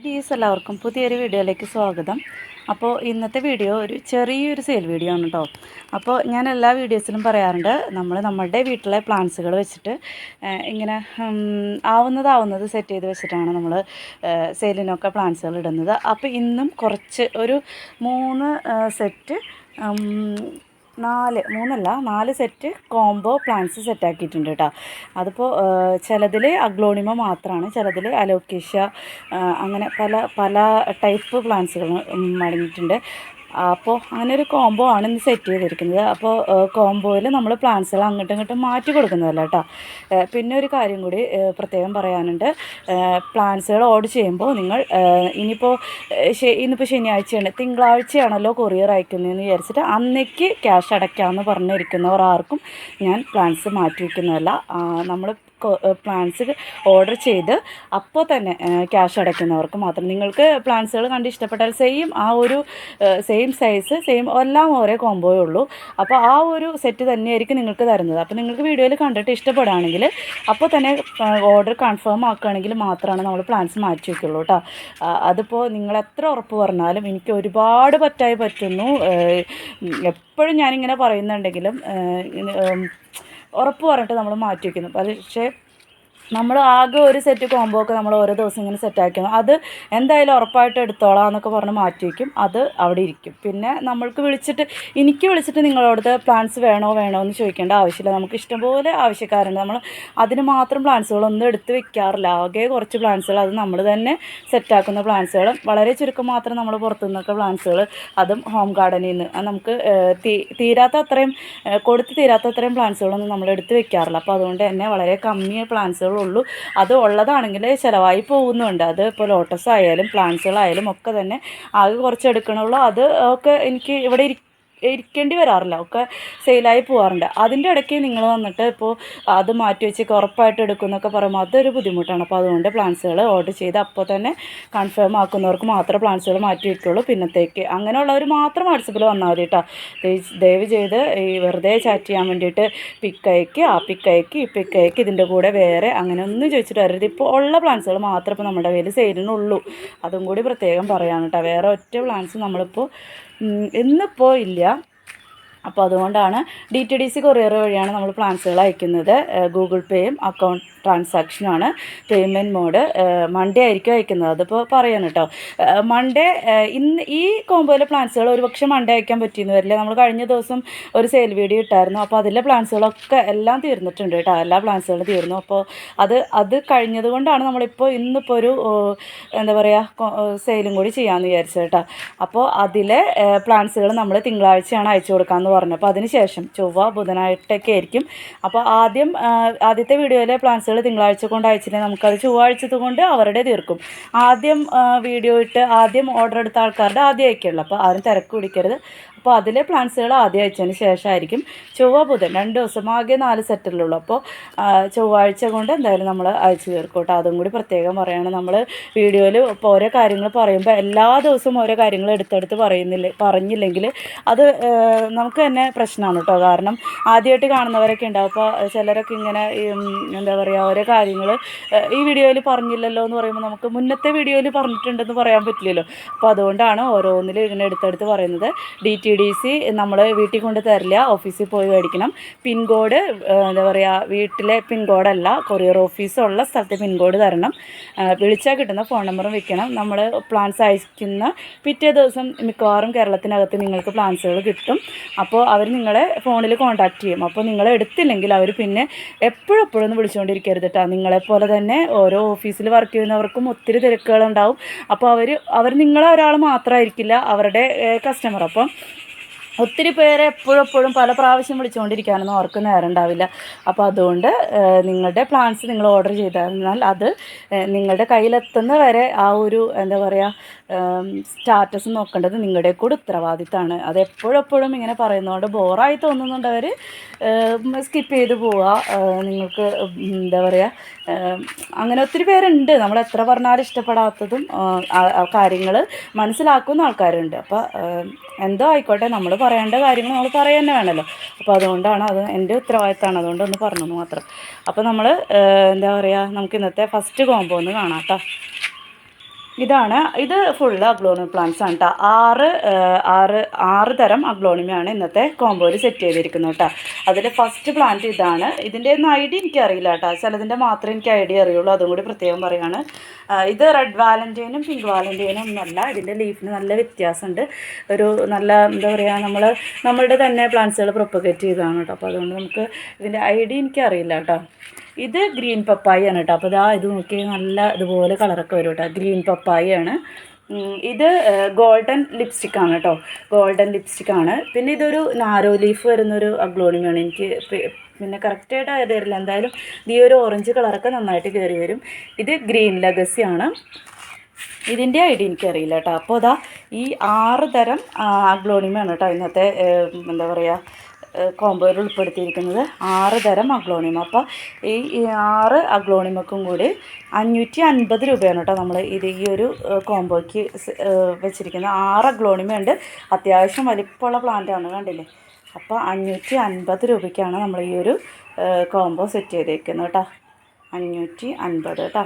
ഡീസ് എല്ലാവർക്കും പുതിയൊരു വീഡിയോയിലേക്ക് സ്വാഗതം അപ്പോൾ ഇന്നത്തെ വീഡിയോ ഒരു ചെറിയൊരു സെയിൽ വീഡിയോ ആണ് കേട്ടോ അപ്പോൾ ഞാൻ എല്ലാ വീഡിയോസിലും പറയാറുണ്ട് നമ്മൾ നമ്മളുടെ വീട്ടിലെ പ്ലാന്റ്സുകൾ വെച്ചിട്ട് ഇങ്ങനെ ആവുന്നതാവുന്നത് സെറ്റ് ചെയ്ത് വെച്ചിട്ടാണ് നമ്മൾ സെയിലിനൊക്കെ പ്ലാന്റ്സുകൾ ഇടുന്നത് അപ്പോൾ ഇന്നും കുറച്ച് ഒരു മൂന്ന് സെറ്റ് നാല് മൂന്നല്ല നാല് സെറ്റ് കോംബോ പ്ലാന്റ്സ് സെറ്റാക്കിയിട്ടുണ്ട് കേട്ടോ. അതിപ്പോൾ ചിലതിൽ അഗ്ലോണിമ മാത്രമാണ് ചിലതിൽ അലോക്കേഷ്യ അങ്ങനെ പല പല ടൈപ്പ് പ്ലാന്റ്സുകൾ അടങ്ങിയിട്ടുണ്ട്. അപ്പോൾ അങ്ങനെ ഒരു കോംബോ ആണ് ഇന്ന് സെറ്റ് ചെയ്തിരിക്കുന്നത്. അപ്പോൾ കോംബോയിൽ നമ്മൾ പ്ലാന്റ്സുകൾ അങ്ങോട്ടും ഇങ്ങോട്ടും മാറ്റി കൊടുക്കുന്നതല്ല കേട്ടോ പിന്നെ ഒരു കാര്യം കൂടി പ്രത്യേകം പറയാനുണ്ട്. പ്ലാന്റ്സുകൾ ഓർഡർ ചെയ്യുമ്പോൾ നിങ്ങൾ ഇനിയിപ്പോൾ ഇന്നിപ്പോൾ ശനിയാഴ്ചയാണ്. തിങ്കളാഴ്ചയാണല്ലോ കൊറിയർ അയക്കുന്നതെന്ന് വിചാരിച്ചിട്ട് അന്നേക്ക് ക്യാഷ് അടയ്ക്കാമെന്ന് പറഞ്ഞിരിക്കുന്നവർ ആർക്കും ഞാൻ പ്ലാന്റ്സ് മാറ്റി വയ്ക്കുന്നതല്ല നമ്മൾ പ്ലാൻസ് ഓർഡർ ചെയ്ത് അപ്പോൾ തന്നെ ക്യാഷ് അടയ്ക്കുന്നവർക്ക് മാത്രം. നിങ്ങൾക്ക് പ്ലാൻസുകൾ കണ്ട് ഇഷ്ടപ്പെട്ടാൽ സെയിം ആ ഒരു സെയിം സൈസ് സെയിം എല്ലാം ഓരോ കോംബോയേ ഉള്ളൂ. അപ്പോൾ ആ ഒരു സെറ്റ് തന്നെയായിരിക്കും നിങ്ങൾക്ക് തരുന്നത്. അപ്പോൾ നിങ്ങൾക്ക് വീഡിയോയിൽ കണ്ടിട്ട് ഇഷ്ടപ്പെടുകയാണെങ്കിൽ അപ്പോൾ തന്നെ ഓർഡർ കൺഫേം ആക്കുകയാണെങ്കിൽ മാത്രമാണ് നമ്മൾ പ്ലാൻസ് മാറ്റി വയ്ക്കുള്ളൂ കേട്ടോ അതിപ്പോൾ നിങ്ങൾ എത്ര ഉറപ്പ് പറഞ്ഞാലും എനിക്ക് ഒരുപാട് പറ്റായി പറ്റുന്നു. എപ്പോഴും ഞാനിങ്ങനെ പറയുന്നുണ്ടെങ്കിലും ഉറപ്പ് പറഞ്ഞിട്ട് നമ്മൾ മാറ്റി വയ്ക്കുന്നു പക്ഷേ നമ്മൾ ആകെ ഒരു സെറ്റ് കോംബോ ഒക്കെ നമ്മൾ ഓരോ ദിവസം ഇങ്ങനെ സെറ്റ് ആക്കണം അത് എന്തായാലും ഉറപ്പായിട്ട് എടുത്തോളാം എന്നൊക്കെ പറഞ്ഞ് മാറ്റി വയ്ക്കും അത് അവിടെ ഇരിക്കും. പിന്നെ നമ്മൾക്ക് വിളിച്ചിട്ട് എനിക്ക് വിളിച്ചിട്ട് നിങ്ങളോട് പ്ലാൻസ് വേണോ വേണോ എന്ന് ചോദിക്കേണ്ട ആവശ്യമില്ല. നമുക്ക് ഇഷ്ടംപോലെ ആവശ്യക്കാരുണ്ട്. നമ്മൾ അതിന് മാത്രം പ്ലാൻസുകളൊന്നും എടുത്ത് വെക്കാറില്ല. ആകെ കുറച്ച് പ്ലാൻസുകൾ അത് നമ്മൾ തന്നെ സെറ്റാക്കുന്ന പ്ലാൻസുകൾ വളരെ ചുരുക്കം മാത്രം നമ്മൾ പുറത്തു നിന്നൊക്കെ പ്ലാൻസുകൾ അതും ഹോം ഗാർഡനിൽ നിന്ന് നമുക്ക് തീരാത്ത അത്രയും കൊടുത്ത് തീരാത്ത അത്രയും പ്ലാൻസുകളൊന്നും നമ്മൾ എടുത്ത് വെക്കാറില്ല. അപ്പോൾ അതുകൊണ്ട് തന്നെ വളരെ കമ്മിയ പ്ലാൻസുകളുള്ളൂ അത് ഉള്ളതാണെങ്കിൽ ചിലവായി പോകുന്നുണ്ട്. അത് ഇപ്പോൾ ലോട്ടസ് ആയാലും പ്ലാന്റ്സുകളായാലും ഒക്കെ തന്നെ ആകെ കുറച്ച് എടുക്കണുള്ളൂ അത് ഒക്കെ എനിക്ക് ഇവിടെ ഇരി ഇരിക്കേണ്ടി വരാറില്ല. ഒക്കെ സെയിലായി പോകാറുണ്ട് അതിന്റെ ഇടയ്ക്ക് നിങ്ങൾ വന്നിട്ട് ഇപ്പോൾ അത് മാറ്റി വെച്ച് ഉറപ്പായിട്ട് എടുക്കുന്നൊക്കെ പറയുമ്പോൾ അതൊരു ബുദ്ധിമുട്ടാണ്. അപ്പോൾ അതുകൊണ്ട് പ്ലാൻസുകൾ ഓർഡർ ചെയ്ത് അപ്പോൾ തന്നെ കൺഫേം ആക്കുന്നവർക്ക് മാത്രമേ പ്ലാൻസുകൾ മാറ്റി വയ്ക്കുള്ളൂ പിന്നത്തേക്ക് അങ്ങനെയുള്ളവർ മാത്രം വാട്സപ്പിൽ വന്നാൽ മതി കേട്ടോ ദയവ് ചെയ്ത് ഈ വെറുതെ ചാറ്റ് ചെയ്യാൻ വേണ്ടിയിട്ട് പിക്ക് അയക്ക് ആ പിക്ക് അയക്ക് ഈ പിക്ക് അയക്ക് ഇതിന്റെ കൂടെ വേറെ അങ്ങനെ ഒന്നും ചോദിച്ചിട്ട് വരരുത്. ഇപ്പോൾ ഉള്ള പ്ലാൻസുകൾ മാത്രം ഇപ്പോൾ നമ്മുടെ കയ്യിൽ സെയിലിനുള്ളൂ അതും കൂടി പ്രത്യേകം പറയാനുട്ടോ വേറെ ഒറ്റ പ്ലാൻസ് നമ്മളിപ്പോൾ ഇന്നിപ്പോൾ ഇല്ല. അപ്പോൾ അതുകൊണ്ടാണ് D T D C courier വഴിയാണ് നമ്മൾ പ്ലാൻസുകൾ അയക്കുന്നത്. ഗൂഗിൾ പേയും അക്കൗണ്ട് ട്രാൻസാക്ഷനുമാണ് പേയ്മെന്റ് മോഡ് മൺഡേ ആയിരിക്കും അയക്കുന്നത്. അതിപ്പോൾ പറയാൻ കേട്ടോ മൺഡേ ഇന്ന് ഈ കോമ്പോയിലെ പ്ലാൻസുകൾ ഒരുപക്ഷെ മൺഡേ അയക്കാൻ പറ്റിയെന്ന് വരില്ല. നമ്മൾ കഴിഞ്ഞ ദിവസം ഒരു സെയിൽ വീഡിയോ ഇട്ടായിരുന്നു. അപ്പോൾ അതിലെ പ്ലാൻസുകളൊക്കെ എല്ലാം തീർന്നിട്ടുണ്ട് കേട്ടോ എല്ലാ പ്ലാൻസുകളും തീർന്നു. അപ്പോൾ അത് അത് കഴിഞ്ഞത് കൊണ്ടാണ് നമ്മളിപ്പോൾ ഇന്നിപ്പോൾ ഒരു എന്താ പറയുക സെയിലും കൂടി ചെയ്യാമെന്ന് വിചാരിച്ചത് കേട്ടോ അപ്പോൾ അതിലെ പ്ലാൻസുകൾ നമ്മൾ തിങ്കളാഴ്ചയാണ് അയച്ചു കൊടുക്കാമെന്ന് പറഞ്ഞു. അപ്പോൾ അതിനുശേഷം ചൊവ്വ ബുധനായിട്ടൊക്കെ ആയിരിക്കും. അപ്പോൾ ആദ്യം ആദ്യത്തെ വീഡിയോയിലെ പ്ലാൻസുകൾ തിങ്കളാഴ്ച കൊണ്ട് അയച്ചിട്ടുണ്ടെങ്കിൽ നമുക്കത് ചൊവ്വാഴ്ചത്തെ കൊണ്ട് അവരുടെ തീർക്കും. ആദ്യം വീഡിയോ ഇട്ട് ആദ്യം ഓർഡർ എടുത്ത ആൾക്കാരുടെ ആദ്യം അപ്പോൾ ആരും തിരക്ക് പിടിക്കരുത്. അപ്പോൾ അതിലെ പ്ലാന്റ്സുകൾ ആദ്യം അയച്ചതിന് ശേഷമായിരിക്കും ചൊവ്വ ബുധൻ. രണ്ട് ദിവസം ആകെ നാല് സെറ്റിലുള്ളൂ. അപ്പോൾ ചൊവ്വാഴ്ച കൊണ്ട് എന്തായാലും നമ്മൾ അയച്ചു തീർക്കും കേട്ടോ. അതും കൂടി പ്രത്യേകം പറയുകയാണ് നമ്മൾ വീഡിയോയിൽ ഇപ്പോൾ ഓരോ കാര്യങ്ങൾ പറയുമ്പോൾ എല്ലാ ദിവസവും ഓരോ കാര്യങ്ങൾ എടുത്തെടുത്ത് പറയുന്നില്ല പറഞ്ഞില്ലെങ്കിൽ അത് നമുക്ക് തന്നെ പ്രശ്നമാണ് കേട്ടോ. കാരണം ആദ്യമായിട്ട് കാണുന്നവരൊക്കെ ഉണ്ടാവും അപ്പോൾ ചിലരൊക്കെ ഇങ്ങനെ എന്താ പറയുക ഓരോ കാര്യങ്ങൾ ഈ വീഡിയോയിൽ പറഞ്ഞില്ലല്ലോ എന്ന് പറയുമ്പോൾ നമുക്ക് മുന്നത്തെ വീഡിയോയിൽ പറഞ്ഞിട്ടുണ്ടെന്ന് പറയാൻ പറ്റില്ലല്ലോ. അപ്പോൾ അതുകൊണ്ടാണ് ഓരോന്നിലും ഇങ്ങനെ എടുത്തെടുത്ത് പറയുന്നത്. ഡി ടി ഡി സി നമ്മൾ വീട്ടിൽ കൊണ്ട് തരില്ല ഓഫീസിൽ പോയി മേടിക്കണം. പിൻകോഡ് എന്താ പറയുക വീട്ടിലെ പിൻകോഡല്ല കൊറിയർ ഓഫീസുള്ള സ്ഥലത്തെ പിൻകോഡ് തരണം. വിളിച്ചാൽ കിട്ടുന്ന ഫോൺ നമ്പറും വെക്കണം. നമ്മൾ പ്ലാൻസ് അയക്കുന്ന പിറ്റേ ദിവസം മിക്കവാറും കേരളത്തിനകത്ത് നിങ്ങൾക്ക് പ്ലാൻസുകൾ കിട്ടും. അപ്പോൾ അവർ നിങ്ങളെ ഫോണിൽ കോൺടാക്റ്റ് ചെയ്യും. അപ്പോൾ നിങ്ങൾ എടുത്തില്ലെങ്കിൽ അവർ പിന്നെ എപ്പോഴും വിളിച്ചുകൊണ്ടിരിക്കരുത് കേട്ടോ നിങ്ങളെപ്പോലെ തന്നെ ഓരോ ഓഫീസിൽ വർക്ക് ചെയ്യുന്നവർക്കും ഒത്തിരി തിരക്കുകളുണ്ടാവും അപ്പോൾ അവർ അവർ നിങ്ങളെ ഒരാൾ മാത്രമായിരിക്കില്ല അവരുടെ കസ്റ്റമർ അപ്പം ഒത്തിരി പേരെ എപ്പോഴും എപ്പോഴും പല പ്രാവശ്യം വിളിച്ചുകൊണ്ടിരിക്കാനൊന്നും അവർക്ക് നേരം ഉണ്ടാവില്ല അപ്പോൾ അതുകൊണ്ട് നിങ്ങളുടെ പ്ലാൻസ് നിങ്ങൾ ഓർഡർ ചെയ്താൽ അത് നിങ്ങളുടെ കയ്യിലെത്തുന്ന വരെ ആ ഒരു എന്താ പറയുക സ്റ്റാറ്റസ് നോക്കേണ്ടത് നിങ്ങളുടെ കൂടെ ഉത്തരവാദിത്തമാണ് അത് എപ്പോഴെപ്പോഴും എപ്പോഴും ഇങ്ങനെ പറയുന്നതുകൊണ്ട് ബോറായി തോന്നുന്നുണ്ടവർ സ്കിപ്പ് ചെയ്ത് പോവുക. നിങ്ങൾക്ക് എന്താ പറയുക അങ്ങനെ ഒത്തിരി പേരുണ്ട്. നമ്മൾ എത്ര പറഞ്ഞാലും ഇഷ്ടപ്പെടാത്തതും കാര്യങ്ങൾ മനസ്സിലാക്കുന്ന ആൾക്കാരുണ്ട്. അപ്പോൾ എന്തോ ആയിക്കോട്ടെ നമ്മൾ പറയേണ്ട കാര്യങ്ങൾ നമ്മൾ പറയുക തന്നെ വേണമല്ലോ അപ്പോൾ അതുകൊണ്ടാണ് അത് എന്റെ ഉത്തരവാദിത്തമാണ് അതുകൊണ്ട് ഒന്ന് പറഞ്ഞെന്ന് മാത്രം. അപ്പോൾ നമ്മൾ എന്താ പറയുക നമുക്ക് ഇന്നത്തെ ഫസ്റ്റ് കോംബോ ഒന്ന് കാണാം കേട്ടോ ഇതാണ്. ഇത് ഫുള്ള് അഗ്ലോണിമ പ്ലാന്റ്സ് ആണ് കേട്ടോ ആറ് ആറ് ആറ് തരം അഗ്ലോണിമയാണ് ഇന്നത്തെ കോമ്പോയിൽ സെറ്റ് ചെയ്തിരിക്കുന്നത് കേട്ടോ അതിൽ ഫസ്റ്റ് പ്ലാന്റ് ഇതാണ്. ഇതിന്റെ ഒന്നും ഐഡിയ എനിക്കറിയില്ല കേട്ടോ ചിലതിന്റെ മാത്രമേ എനിക്ക് ഐഡിയ അറിയുള്ളൂ. അതും കൂടി പ്രത്യേകം പറയുകയാണ് ഇത് റെഡ് വാലന്റൈനും പിങ്ക് വാലന്റൈനും ഒന്നല്ല ഇതിന്റെ ലീഫിന് നല്ല വ്യത്യാസമുണ്ട്. ഒരു നല്ല എന്താ പറയുക നമ്മൾ നമ്മളുടെ തന്നെ പ്ലാന്റ്സുകൾ പ്രൊപ്പഗേറ്റ് ചെയ്തതാണ് കേട്ടോ അപ്പോൾ അതുകൊണ്ട് നമുക്ക് ഇതിന്റെ ഐഡിയ എനിക്കറിയില്ല കേട്ടോ ഇത് ഗ്രീൻ പപ്പായ ആണ് കേട്ടോ. അപ്പോൾ ഇതാ ഇത് നോക്കി നല്ല ഇതുപോലെ കളറൊക്കെ വരും കേട്ടോ. ഗ്രീൻ പപ്പായയാണ് ഇത് ഗോൾഡൻ ലിപ്സ്റ്റിക് ആണ് കേട്ടോ. ഗോൾഡൻ ലിപ്സ്റ്റിക് ആണ്. പിന്നെ ഇതൊരു നാരോ ലീഫ് വരുന്നൊരു അഗ്ലോണിമാണ് എനിക്ക് പിന്നെ കറക്റ്റായിട്ട് ആയത് തരില്ല എന്തായാലും ഈ ഒരു ഓറഞ്ച് കളറൊക്കെ നന്നായിട്ട് കയറി വരും. ഇത് ഗ്രീൻ ലഗസി ആണ്. ഇതിന്റെ ഐഡിയ എനിക്കറിയില്ല കേട്ടോ. അപ്പോൾ അതാ ഈ ആറ് തരം അഗ്ലോണിമയാണ് കേട്ടോ. ഇന്നത്തെ എന്താ പറയുക കോമ്പോയിൽ ഉൾപ്പെടുത്തിയിരിക്കുന്നത് ആറ് തരം അഗ്ലോണിമ. അപ്പോൾ ഈ ആറ് അഗ്ലോണിമക്കും കൂടി അഞ്ഞൂറ്റി അൻപത് രൂപയാണ് കേട്ടോ നമ്മൾ ഇത് ഈ ഒരു കോമ്പോയ്ക്ക് വെച്ചിരിക്കുന്നത് ആറ് അഗ്ലോണിമ ഉണ്ട്. അത്യാവശ്യം വലിപ്പമുള്ള പ്ലാന്റാണ് കണ്ടില്ലേ? അപ്പോൾ അഞ്ഞൂറ്റി അൻപത് രൂപയ്ക്കാണ് നമ്മൾ ഈ ഒരു കോംബോ സെറ്റ് ചെയ്തേക്കുന്നത് കേട്ടോ അഞ്ഞൂറ്റി അൻപത് കേട്ടോ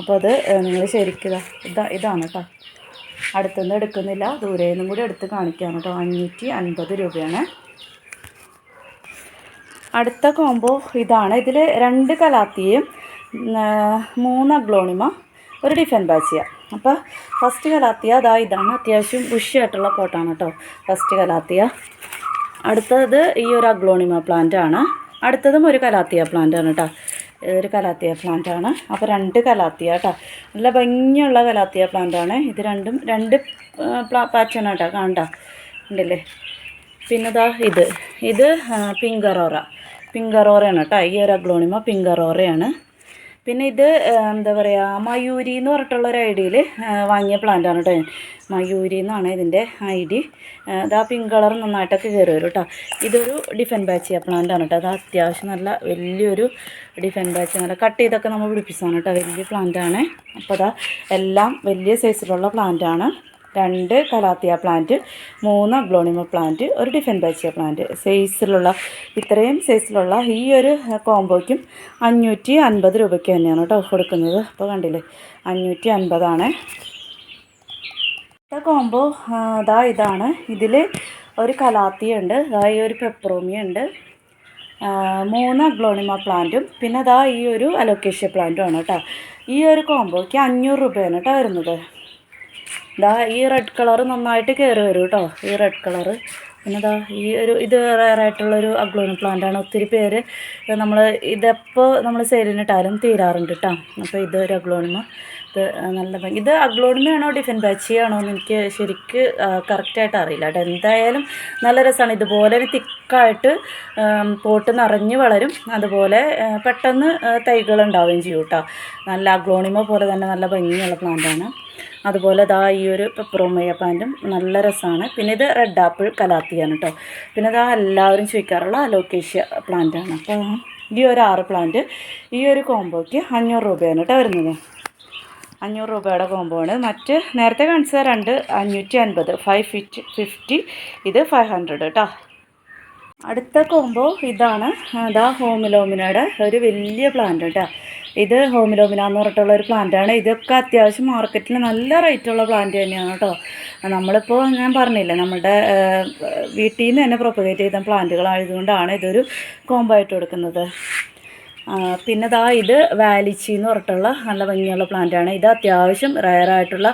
അപ്പോൾ അത് നിങ്ങൾ ശരിക്കും ഇതാ ഇതാണ് കേട്ടോ അടുത്തുനിന്ന് എടുക്കുന്നില്ല. ദൂരെ നിന്നും കൂടി എടുത്ത് കാണിക്കുകയാണ് കേട്ടോ അഞ്ഞൂറ്റി അൻപത് രൂപയാണ്. അടുത്ത കോംബോ ഇതാണ്. ഇതിൽ രണ്ട് കലാത്തിയും മൂന്ന് അഗ്ലോണിമ ഒരു ഡിഫൻ ബാച്ചിയ അപ്പോൾ ഫസ്റ്റ് കലാത്തിയ അതാ ഇതാണ് അത്യാവശ്യം ബുഷിയായിട്ടുള്ള പോട്ടാണ് കേട്ടോ ഫസ്റ്റ് കലാത്തിയ. അടുത്തത് ഈ ഒരു അഗ്ലോണിമ പ്ലാന്റ് ആണ്. അടുത്തതും ഒരു കലാത്തിയ പ്ലാന്റ് ആണ് കേട്ടോ ഇതൊരു കലാത്തിയ പ്ലാന്റ് ആണ്. അപ്പോൾ രണ്ട് കലാത്തിയ കേട്ടോ നല്ല ഭംഗിയുള്ള കലാത്തിയ പ്ലാന്റ് ആണ്. ഇത് രണ്ടും രണ്ട് പാച്ചാണ് കേട്ടോ കാണണ്ട ഉണ്ടല്ലേ പിന്നെ ദാ ഇത് ഇത് പിങ്കറോറ പിങ്കറോറയാണ് കേട്ടോ. ഈ ഒരു അഗ്ലോണിമ പിങ്കറോറയാണ് പിന്നെ ഇത് എന്താ പറയുക മയൂരി എന്ന് പറഞ്ഞിട്ടുള്ള ഒരു ഐഡിയിൽ ഡിയിൽ വാങ്ങിയ പ്ലാന്റാണ് കേട്ടോ മയൂരി എന്നാണ് ഇതിന്റെ ഐ ഡി. ഇതാ പിങ്ക് കളർ നന്നായിട്ടൊക്കെ കയറി വരും കേട്ടോ. ഇതൊരു ഡിഫൻ ബാച്ചിയ പ്ലാന്റാണ് കേട്ടോ. അത് അത്യാവശ്യം നല്ല വലിയൊരു ഡിഫൻ ബാച്ച് നല്ല കട്ട് ചെയ്തൊക്കെ നമ്മൾ പിടിപ്പിച്ചതാണ് കേട്ടോ. വലിയ പ്ലാന്റാണ് അപ്പോൾ അതാ എല്ലാം വലിയ സൈസിലുള്ള പ്ലാന്റാണ് രണ്ട് കലാത്തിയ പ്ലാന്റ് മൂന്ന് ഗ്ലോണിമ പ്ലാന്റ് ഒരു ഡിഫൻ ബാച്ചിയ പ്ലാന്റ് സൈസിലുള്ള ഇത്രയും സൈസിലുള്ള ഈ ഒരു കോംബോയ്ക്കും അഞ്ഞൂറ്റി അൻപത് രൂപയ്ക്ക് തന്നെയാണ് കേട്ടോ കൊടുക്കുന്നത്. അപ്പോൾ കണ്ടില്ലേ? അഞ്ഞൂറ്റി അൻപതാണ്. കോംബോ ഇതാ ഇതാണ്. ഇതിൽ ഒരു കലാത്തിയുണ്ട് ഇതാ ഈ ഒരു പെപ്രോമിയ മൂന്ന് ഗ്ലോണിമ പ്ലാന്റും പിന്നെ അതാ ഈ ഒരു അലോക്കേഷ്യ പ്ലാന്റും ആണ് കേട്ടോ ഈ ഒരു കോംബോയ്ക്ക് അഞ്ഞൂറ് രൂപയാണ് കേട്ടോ വരുന്നത്. ഇതാ ഈ റെഡ് കളർ നന്നായിട്ട് കയറി വരും കേട്ടോ ഈ റെഡ് കളറ് പിന്നെ ഈ ഒരു ഇത് റയറായിട്ടുള്ളൊരു അഗ്ലോണി പ്ലാന്റ് ആണ്. ഒത്തിരി പേര് നമ്മൾ ഇതെപ്പോൾ നമ്മൾ സെയിലിനിട്ടാലും തീരാറുണ്ട് കേട്ടോ അപ്പോൾ ഇത് ഒരു അഗ്ലോണിമ ഇത് നല്ല ഇത് അഗ്ലോണിമയാണോ ഡിഫൻ ബാച്ചിയാണോ എന്ന് എനിക്ക് ശരിക്ക് കറക്റ്റായിട്ട് അറിയില്ല കേട്ടോ എന്തായാലും നല്ല രസമാണ് ഇതുപോലെ തിക്കായിട്ട് പോട്ട് നിറഞ്ഞ് വളരും. അതുപോലെ പെട്ടെന്ന് തൈകൾ ഉണ്ടാവുകയും ചെയ്യും കേട്ടോ നല്ല അഗ്ലോണിമ പോലെ തന്നെ നല്ല ഭംഗിയുള്ള പ്ലാന്റാണ് അതുപോലെ ദാ ഈ ഒരു പെപ്പറോമയ പാന്റും നല്ല രസമാണ്. പിന്നെ ഇത് റെഡ് ആപ്പിൾ കലാത്തിയാണ് കേട്ടോ പിന്നെ ദാ എല്ലാവരും ചോദിക്കാറുള്ള അലോക്കേഷ്യ പ്ലാന്റാണ് അപ്പോൾ ഈ ഒരു ആറ് പ്ലാന്റ് ഈ ഒരു കോംബോയ്ക്ക് അഞ്ഞൂറ് രൂപയാണ് കേട്ടോ വരുന്നത്. അഞ്ഞൂറ് രൂപയുടെ കോമ്പോ ആണ്. മറ്റ് നേരത്തെ കാണിച്ച രണ്ട് അഞ്ഞൂറ്റി അൻപത് ഫൈവ് ഫിറ്റ് ഫിഫ്റ്റി ഇത് ഫൈവ് ഹൺഡ്രഡ് കേട്ടോ അടുത്ത കോമ്പോ ഇതാണ് ദാ ഹോമിലോമിനയുടെ ഒരു വലിയ പ്ലാന്റ് കേട്ടോ ഇത് ഹോമിലോമിന എന്ന് പറഞ്ഞിട്ടുള്ള ഒരു പ്ലാന്റാണ് ഇതൊക്കെ അത്യാവശ്യം മാർക്കറ്റിൽ നല്ല റേറ്റുള്ള പ്ലാന്റ് തന്നെയാണ് കേട്ടോ നമ്മളിപ്പോൾ ഞാൻ പറഞ്ഞില്ലേ നമ്മുടെ വീട്ടിൽ നിന്ന് തന്നെ പ്രൊപ്പഗേറ്റ് ചെയ്ത പ്ലാന്റുകളായതുകൊണ്ടാണ് ഇതൊരു കോമ്പായിട്ട് കൊടുക്കുന്നത്. പിന്നെ ദാ ഇത് വാലിച്ചി എന്ന് പറഞ്ഞിട്ടുള്ള നല്ല ഭംഗിയുള്ള പ്ലാന്റാണ് ഇത് അത്യാവശ്യം റയറായിട്ടുള്ള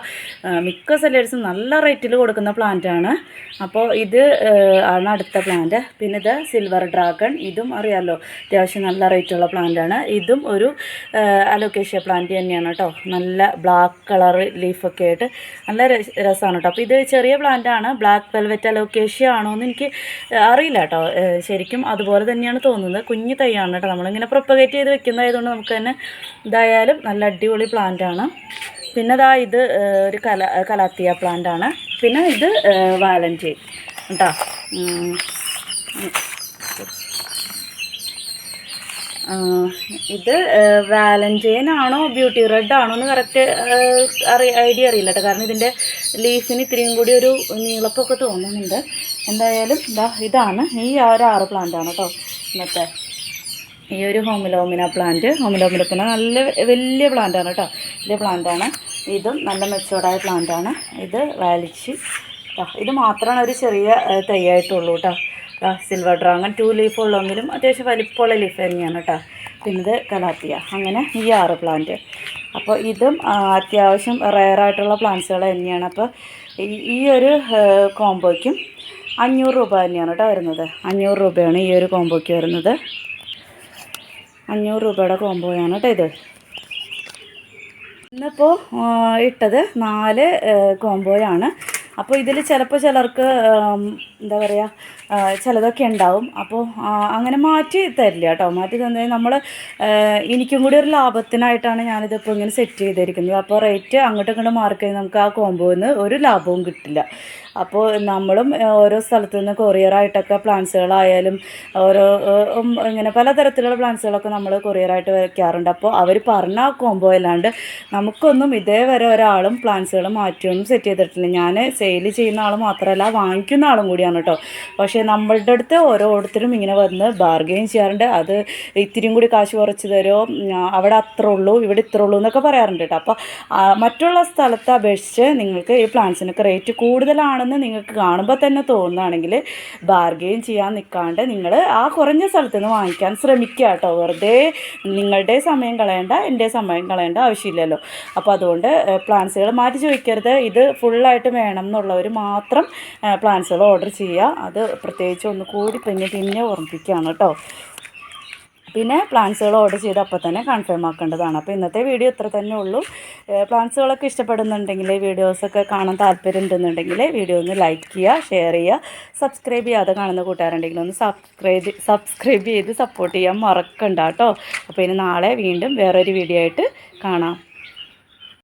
മിക്ക സെല്ലേഴ്സും നല്ല റേറ്റിൽ കൊടുക്കുന്ന പ്ലാന്റാണ് അപ്പോൾ ഇത് ആണ് അടുത്ത പ്ലാന്റ് പിന്നെ ഇത് സിൽവർ ഡ്രാഗൺ ഇതും അറിയാമല്ലോ അത്യാവശ്യം നല്ല റേറ്റുള്ള പ്ലാന്റാണ് ഇതും ഒരു അലോക്കേഷ്യ പ്ലാന്റ് തന്നെയാണ് കേട്ടോ നല്ല ബ്ലാക്ക് കളർ ലീഫൊക്കെ ആയിട്ട് നല്ല രസ- രസമാണ് കേട്ടോ അപ്പോൾ ഇത് ചെറിയ പ്ലാന്റാണ് ബ്ലാക്ക് വെൽവെറ്റ് അലോക്കേഷ്യ ആണോ എന്ന് എനിക്ക് അറിയില്ല കേട്ടോ ശരിക്കും അതുപോലെ തന്നെയാണ് തോന്നുന്നത്. കുഞ്ഞു തൈയാണ് കേട്ടോ നമ്മളിങ്ങനെ പ്രൊപ്പഗേറ്റ് ചെയ്ത് വെക്കുന്നതായതുകൊണ്ട് നമുക്ക് തന്നെ ഇതായാലും നല്ല അടിപൊളി ആണ്. പിന്നെ ഇതാ ഇത് ഒരു കല കലാത്തിയ പ്ലാന്റാണ് പിന്നെ ഇത് വാലന്റൈൻ കേട്ടോ ഇത് വാലന്റൈൻ ആണോ ബ്യൂട്ടി റെഡ് ആണോ എന്ന് കറക്റ്റ് അറി ഐഡിയ അറിയില്ല കേട്ടോ കാരണം ഇതിന്റെ ലീഫിന് ഇത്രയും കൂടി ഒരു നീളപ്പൊക്കെ തോന്നുന്നുണ്ട്. എന്തായാലും ഇതാ ഇതാണ് ഈ ഒരു ആറ് പ്ലാന്റാണ് കേട്ടോ ഇന്നത്തെ ഈ ഒരു ഹോമിലോമിന പ്ലാന്റ് ഹോമിലോമിന പിന്നെ നല്ല വലിയ പ്ലാന്റാണ് കേട്ടോ. വലിയ പ്ലാന്റാണ് ഇതും നല്ല മെച്ചോർഡായ പ്ലാന്റാണ് ഇത് വാലിച്ച് ഇത് മാത്രമാണ് ഒരു ചെറിയ തൈയായിട്ടുള്ളൂ കേട്ടോ. സിൽവർ ഡ്രാഗൺ ടു ലീഫ് ഉള്ളെങ്കിലും അത്യാവശ്യം വലിപ്പമുള്ള ലീഫ് തന്നെയാണ് കേട്ടോ. പിന്നെ ഇത് കലാത്തിയ. അങ്ങനെ ഈ ആറ് പ്ലാന്റ് അപ്പോൾ ഇതും അത്യാവശ്യം റയറായിട്ടുള്ള പ്ലാന്റ്സുകൾ തന്നെയാണ്. അപ്പോൾ ഈ- ഒരു കോംബോയ്ക്കും അഞ്ഞൂറ് രൂപ തന്നെയാണ് കേട്ടോ വരുന്നത്. അഞ്ഞൂറ് രൂപയാണ് ഈ ഒരു കോംബോയ്ക്ക് വരുന്നത്. അഞ്ഞൂറ് രൂപയുടെ കോംബോയാണ് കേട്ടോ ഇത്. ഇന്നിപ്പോൾ ഇട്ടത് നാല് കോംബോയാണ് അപ്പോൾ ഇതിൽ ചിലപ്പോൾ ചിലർക്ക് എന്താ പറയുക ചിലതൊക്കെ ഉണ്ടാവും. അപ്പോൾ അങ്ങനെ മാറ്റി തരില്ല കേട്ടോ. മാറ്റി തന്നെ നമ്മൾ എനിക്കും കൂടി ഒരു ലാഭത്തിനായിട്ടാണ് ഞാനിതിപ്പോൾ ഇങ്ങനെ സെറ്റ് ചെയ്തിരിക്കുന്നത്. അപ്പോൾ റേറ്റ് അങ്ങോട്ടും ഇങ്ങോട്ടും മാർക്ക് നമുക്ക് ആ കോംബോന്ന് ഒരു ലാഭവും കിട്ടില്ല. അപ്പോൾ നമ്മളും ഓരോ സ്ഥലത്തു നിന്ന് കൊറിയറായിട്ടൊക്കെ പ്ലാൻസുകളായാലും ഓരോ ഇങ്ങനെ പലതരത്തിലുള്ള പ്ലാൻസുകളൊക്കെ നമ്മൾ കൊറിയറായിട്ട് വയ്ക്കാറുണ്ട് അപ്പോൾ അവർ പറഞ്ഞ കോംബോ അല്ലാണ്ട് നമുക്കൊന്നും ഇതേവരെ ഒരാളും പ്ലാൻസുകൾ മാറ്റിയൊന്നും സെറ്റ് ചെയ്തിട്ടില്ല. ഞാൻ സെയിൽ ചെയ്യുന്ന ആൾ മാത്രമല്ല വാങ്ങിക്കുന്ന ആളും കൂടിയാണ് കേട്ടോ. പക്ഷേ നമ്മളുടെ അടുത്ത് ഓരോരുത്തരും ഇങ്ങനെ വന്ന് ബാർഗെയിൻ ചെയ്യാറുണ്ട്. അത് ഇത്തിരിയും കൂടി കാശ് കുറച്ച് തരുമോ അവിടെ അത്ര ഉള്ളൂ ഇവിടെ ഇത്ര ഉള്ളൂ എന്നൊക്കെ പറയാറുണ്ട് കേട്ടോ. അപ്പോൾ മറ്റുള്ള സ്ഥലത്തെ അപേക്ഷിച്ച് നിങ്ങൾക്ക് ഈ പ്ലാന്റ്സിനൊക്കെ റേറ്റ് കൂടുതലാണെന്ന് നിങ്ങൾക്ക് കാണുമ്പോൾ തന്നെ തോന്നുകയാണെങ്കിൽ ബാർഗെയിൻ ചെയ്യാൻ നിൽക്കാണ്ട് നിങ്ങൾ ആ കുറഞ്ഞ സ്ഥലത്ത് നിന്ന് വാങ്ങിക്കാൻ ശ്രമിക്കുക കേട്ടോ. വെറുതെ നിങ്ങളുടെ സമയം കളയേണ്ട എന്റെ സമയം കളയേണ്ട ആവശ്യമില്ലല്ലോ. അപ്പോൾ അതുകൊണ്ട് പ്ലാന്റ്സുകൾ മാറ്റി ചോദിക്കരുത്. ഇത് ഫുള്ളായിട്ട് വേണം എന്നുള്ളവർ മാത്രം പ്ലാന്റ്സുകൾ ഓർഡർ ചെയ്യുക. അത് പ്രത്യേകിച്ച് ഒന്ന് കൂടി പിന്നെ പിന്നെ ഓർമ്മിപ്പിക്കുകയാണ് കേട്ടോ. പിന്നെ പ്ലാൻസുകൾ ഓർഡർ ചെയ്ത് അപ്പോൾ തന്നെ കൺഫേം ആക്കേണ്ടതാണ്. അപ്പോൾ ഇന്നത്തെ വീഡിയോ ഇത്ര തന്നെ ഉള്ളൂ. പ്ലാൻസുകളൊക്കെ ഇഷ്ടപ്പെടുന്നുണ്ടെങ്കിൽ വീഡിയോസൊക്കെ കാണാൻ താല്പര്യം ഉണ്ടെന്നുണ്ടെങ്കിൽ വീഡിയോ ഒന്ന് ലൈക്ക് ചെയ്യുക ഷെയർ ചെയ്യുക സബ്സ്ക്രൈബ് ചെയ്യാതെ കാണുന്ന കൂട്ടുകാരുണ്ടെങ്കിൽ ഒന്ന് സബ്സ്ക്രൈബ് സബ്സ്ക്രൈബ് ചെയ്ത് സപ്പോർട്ട് ചെയ്യാൻ മറക്കണ്ട കേട്ടോ. അപ്പോൾ ഇനി നാളെ വീണ്ടും വേറൊരു വീഡിയോ ആയിട്ട് കാണാം.